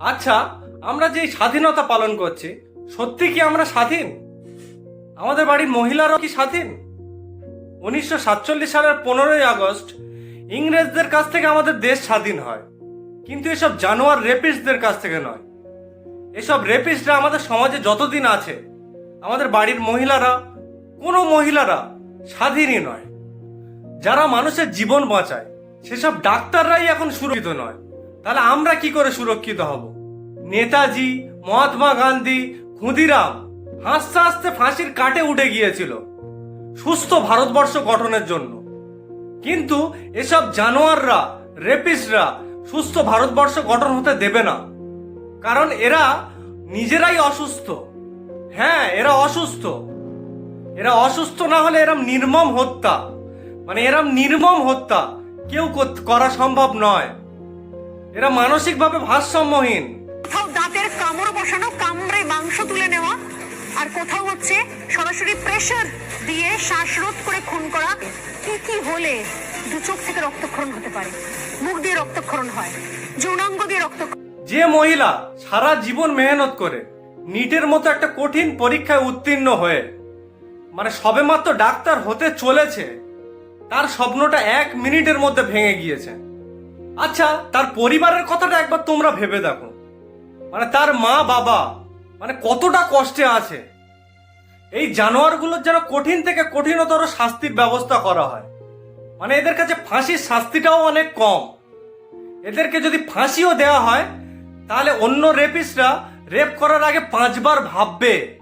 আচ্ছা আমরা যে স্বাধীনতা পালন করছি, সত্যি কি আমরা স্বাধীন? আমাদের বাড়ির মহিলারাও কি স্বাধীন? উনিশশো সাতচল্লিশ সালের পনেরোই আগস্ট, ইংরেজদের কাছ থেকে আমাদের দেশ স্বাধীন হয়। কিন্তু এসব জানোয়ার রেপিস্টদের কাছ থেকে নয়। এসব রেপিস্টরা আমাদের সমাজে যতদিন আছে, আমাদের বাড়ির মহিলারা, কোনো মহিলারা স্বাধীনই নয়। যারা মানুষের জীবন বাঁচায়, সেসব ডাক্তাররাই এখন সুরক্ষিত নয়। তাহলে আমরা কি করে সুরক্ষিত হব? নেতাজি, মহাত্মা গান্ধী, ক্ষুদিরাম হাসতে হাসতে ফাঁসির কাটে উঠে গিয়েছিল সুস্থ ভারতবর্ষ গঠনের জন্য। কিন্তু এসব জানোয়াররা, রেপিস্টরা সুস্থ ভারতবর্ষ গঠন হতে দেবে না। কারণ এরা নিজেরাই অসুস্থ। হ্যাঁ এরা অসুস্থ। এরা অসুস্থ না হলে এরম নির্মম হত্যা। মানে এরম নির্মম হত্যা কেউ করা সম্ভব নয়। এরা মানসিকভাবে ভারসাম্যহীন। কোথাও দাঁতের কামড় বসানো কামড়ে মাংস তুলে নেওয়া আর কোথাও হচ্ছে সরাসরি প্রেশার দিয়ে শ্বাসরোধ করে খুন করা কি কি হলে দু চোখ থেকে রক্তক্ষরণ হতে পারে? মুখ দিয়ে রক্তক্ষরণ হয় যৌনাঙ্গ দিয়ে রক্তক্ষরণ যে মহিলা সারা জীবন মেহনত করে নিটের মতো একটা কঠিন পরীক্ষায় উত্তীর্ণ হয়ে মানে সবেমাত্র ডাক্তার হতে চলেছে তার স্বপ্নটা এক মিনিটের মধ্যে ভেঙে গিয়েছে। আচ্ছা তার পরিবারের কথাটা একবার তোমরা ভেবে দেখো। মানে তার মা বাবা মানে কতটা কষ্টে আছে। এই জানোয়ারগুলোর যেন কঠিন থেকে কঠিনতর শাস্তির ব্যবস্থা করা হয়। মানে এদের কাছে ফাঁসির শাস্তিটাও অনেক কম। এদেরকে যদি ফাঁসিও দেওয়া হয়, তাহলে অন্য রেপিস্টরা রেপ করার আগে পাঁচবার ভাববে।